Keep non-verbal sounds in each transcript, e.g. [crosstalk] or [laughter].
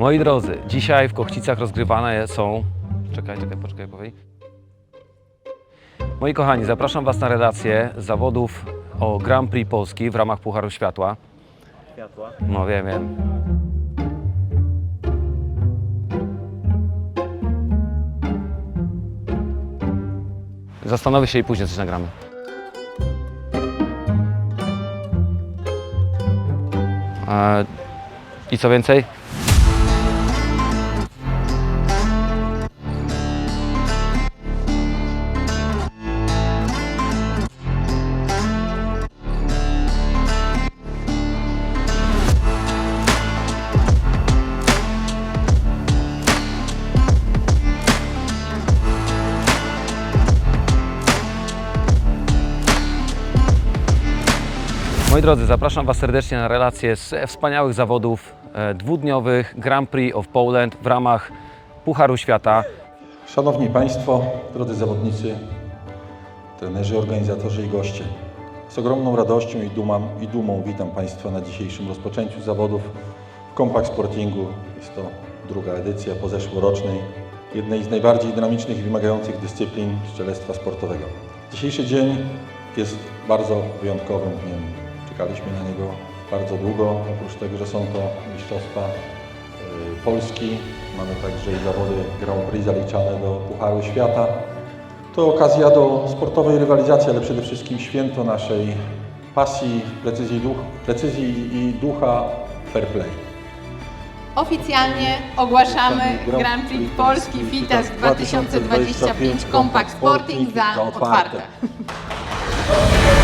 Moi drodzy, dzisiaj w Kochcicach rozgrywane są... Czekaj, czekaj, poczekaj, powej. Moi kochani, zapraszam Was na relację z zawodów o Grand Prix Polski w ramach Pucharu Światła. Światła. No wiem, wiem. Zastanowię się i później coś nagramy. E, I co więcej? Moi drodzy, zapraszam Was serdecznie na relację z wspaniałych zawodów e, dwudniowych Grand Prix of Poland w ramach Pucharu Świata. Szanowni Państwo, drodzy zawodnicy, trenerzy, organizatorzy i goście. Z ogromną radością i dumą, i dumą witam Państwa na dzisiejszym rozpoczęciu zawodów w Compact Sportingu. Jest to druga edycja po zeszłorocznej, jednej z najbardziej dynamicznych i wymagających dyscyplin strzelectwa sportowego. Dzisiejszy dzień jest bardzo wyjątkowym dniem. Czekaliśmy na niego bardzo długo, oprócz tego, że są to mistrzostwa y, Polski. Mamy także i zawody Grand Prix zaliczane do Pucharu Świata. To okazja do sportowej rywalizacji, ale przede wszystkim święto naszej pasji, precyzji, duch, precyzji i ducha fair play. Oficjalnie ogłaszamy Grand Prix Polski FITES 2025 Compact Sporting za otwarte. [laughs]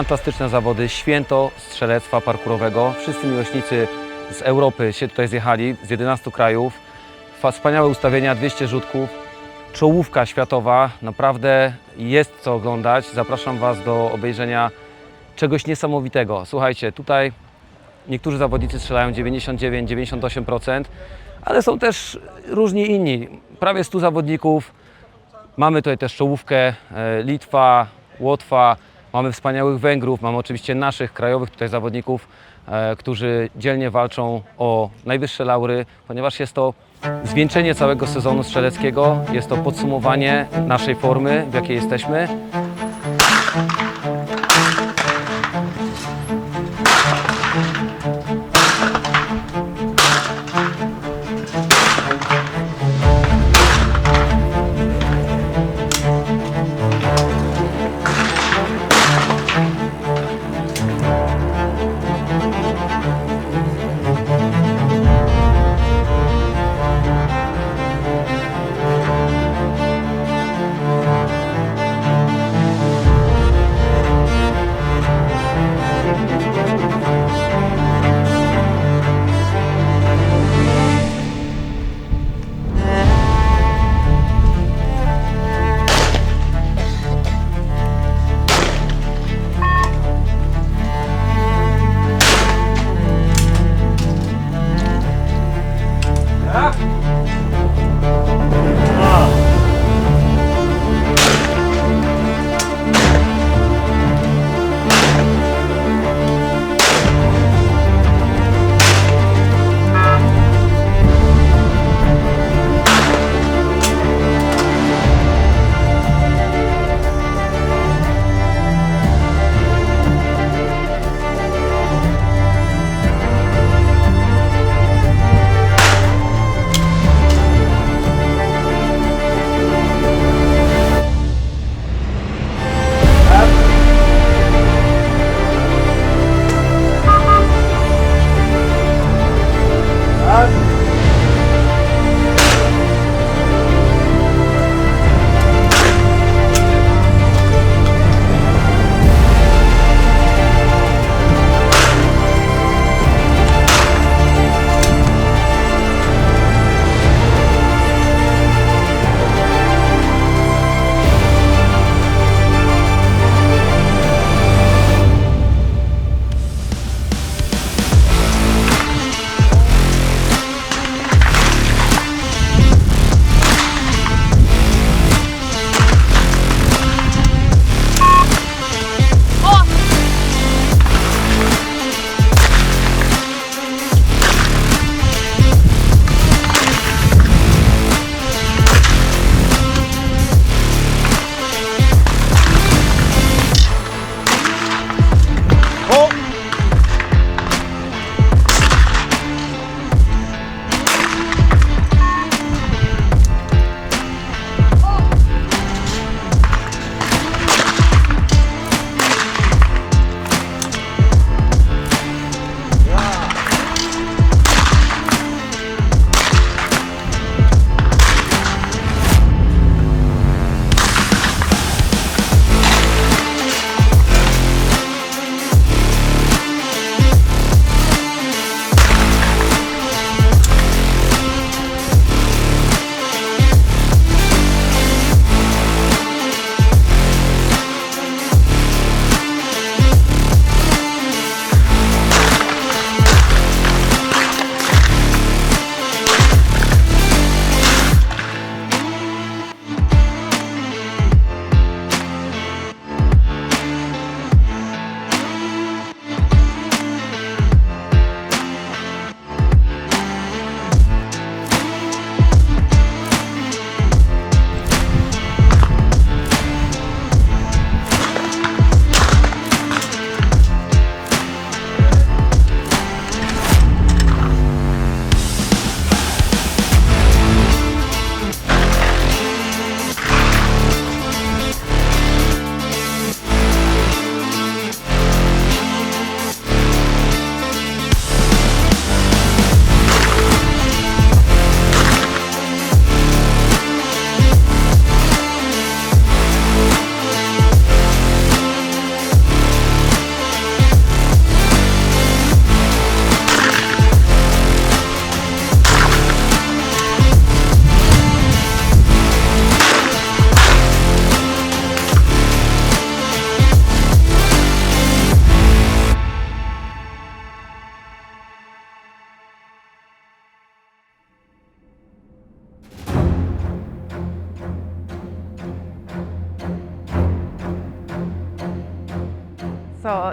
Fantastyczne zawody, święto strzelectwa parkurowego. Wszyscy miłośnicy z Europy się tutaj zjechali, z 11 krajów. Wspaniałe ustawienia, 200 rzutków, czołówka światowa. Naprawdę jest co oglądać. Zapraszam Was do obejrzenia czegoś niesamowitego. Słuchajcie, tutaj niektórzy zawodnicy strzelają 99-98%, ale są też różni inni. Prawie 100 zawodników. Mamy tutaj też czołówkę e, Litwa, Łotwa, mamy wspaniałych Węgrów, mamy oczywiście naszych krajowych tutaj zawodników, e, którzy dzielnie walczą o najwyższe laury, ponieważ jest to zwieńczenie całego sezonu strzeleckiego, jest to podsumowanie naszej formy, w jakiej jesteśmy.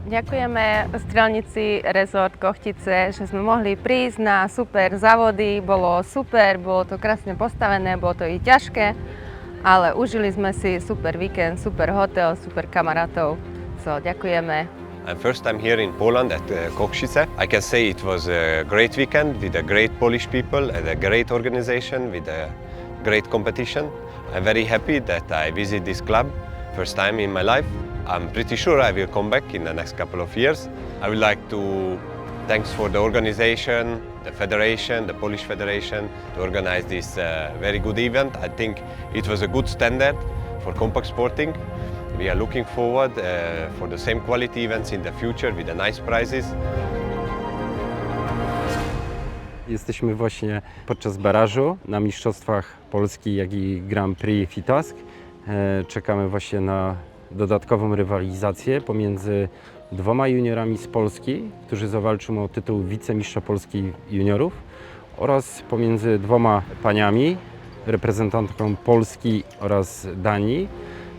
Ďakujeme strelnici Resort Kochtice, že sme mohli prísť na super závody. Bolo super, bolo to krásne postavené, bolo to i ťažké, ale užili sme si super víkend, super hotel, super kamarátov. So, ďakujeme. First time here in Poland at uh, Kokshice. I can say it was a great weekend with a great Polish people and a great organization with a great competition. I'm very happy that I visit this club first time in my life. I'm pretty sure I will come back in the next couple of years. I would like to thanks the organization, the federation, the Polish federation to organize this uh, very good event. I think it was a good standard for compact sporting. We are looking forward uh, for the same quality events in the future with the nice prizes. Jesteśmy właśnie podczas barażu na Mistrzostwach Polski, jak i Grand Prix Fitask. E, Czekamy właśnie na dodatkową rywalizację pomiędzy dwoma juniorami z Polski, którzy zawalczą o tytuł wicemistrza Polski juniorów oraz pomiędzy dwoma paniami, reprezentantką Polski oraz Danii,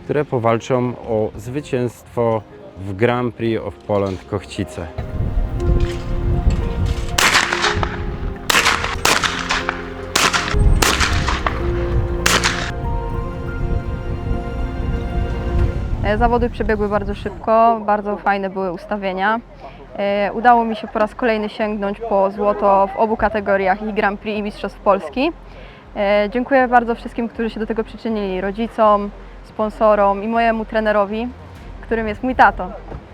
które powalczą o zwycięstwo w Grand Prix of Poland Kochcice. Zawody przebiegły bardzo szybko, bardzo fajne były ustawienia. E, Udało mi się po raz kolejny sięgnąć po złoto w obu kategoriach i Grand Prix i Mistrzostw Polski. E, Dziękuję bardzo wszystkim, którzy się do tego przyczynili, rodzicom, sponsorom i mojemu trenerowi, którym jest mój tato.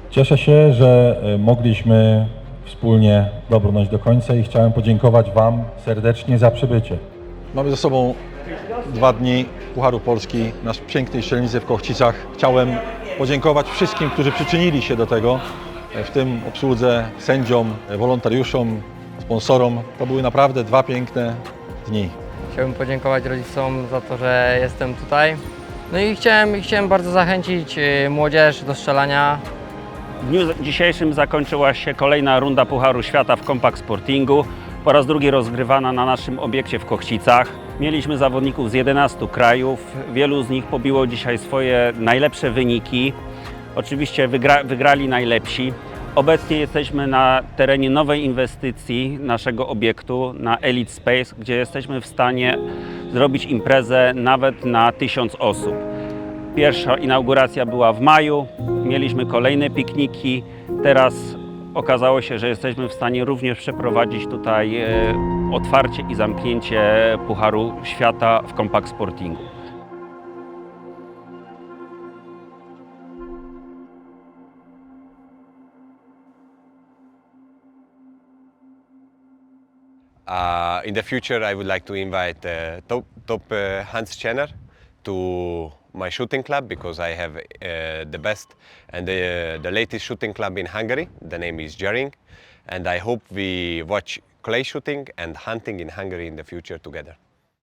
Cieszę się, że e, mogliśmy wspólnie dobrnąć do końca i chciałem podziękować Wam serdecznie za przybycie. Mamy za sobą dwa dni Pucharu Polski na pięknej strzelnicy w Kochcicach. Chciałem podziękować wszystkim, którzy przyczynili się do tego, w tym obsłudze, sędziom, wolontariuszom, sponsorom. To były naprawdę dwa piękne dni. Chciałbym podziękować rodzicom za to, że jestem tutaj. No i chciałem, chciałem bardzo zachęcić y, młodzież do strzelania. W dniu dzisiejszym zakończyła się kolejna runda Pucharu Świata w Compact Sportingu. Po raz drugi rozgrywana na naszym obiekcie w Kochcicach. Mieliśmy zawodników z 11 krajów. Wielu z nich pobiło dzisiaj swoje najlepsze wyniki. Oczywiście wygra, wygrali najlepsi. Obecnie jesteśmy na terenie nowej inwestycji naszego obiektu na Elite Space, gdzie jesteśmy w stanie zrobić imprezę nawet na 1000 osób. Pierwsza inauguracja była w maju, mieliśmy kolejne pikniki. Teraz okazało się, że jesteśmy w stanie również przeprowadzić tutaj e, otwarcie i zamknięcie Pucharu Świata w Compact Sportingu. Uh, in the future, I would like to invite uh, top, top uh, Hans Schenner to my shooting club because I have uh, the best and the, the latest shooting club in Hungary. The name is Jaring. And I hope we watch clay shooting and hunting in Hungary in the future together.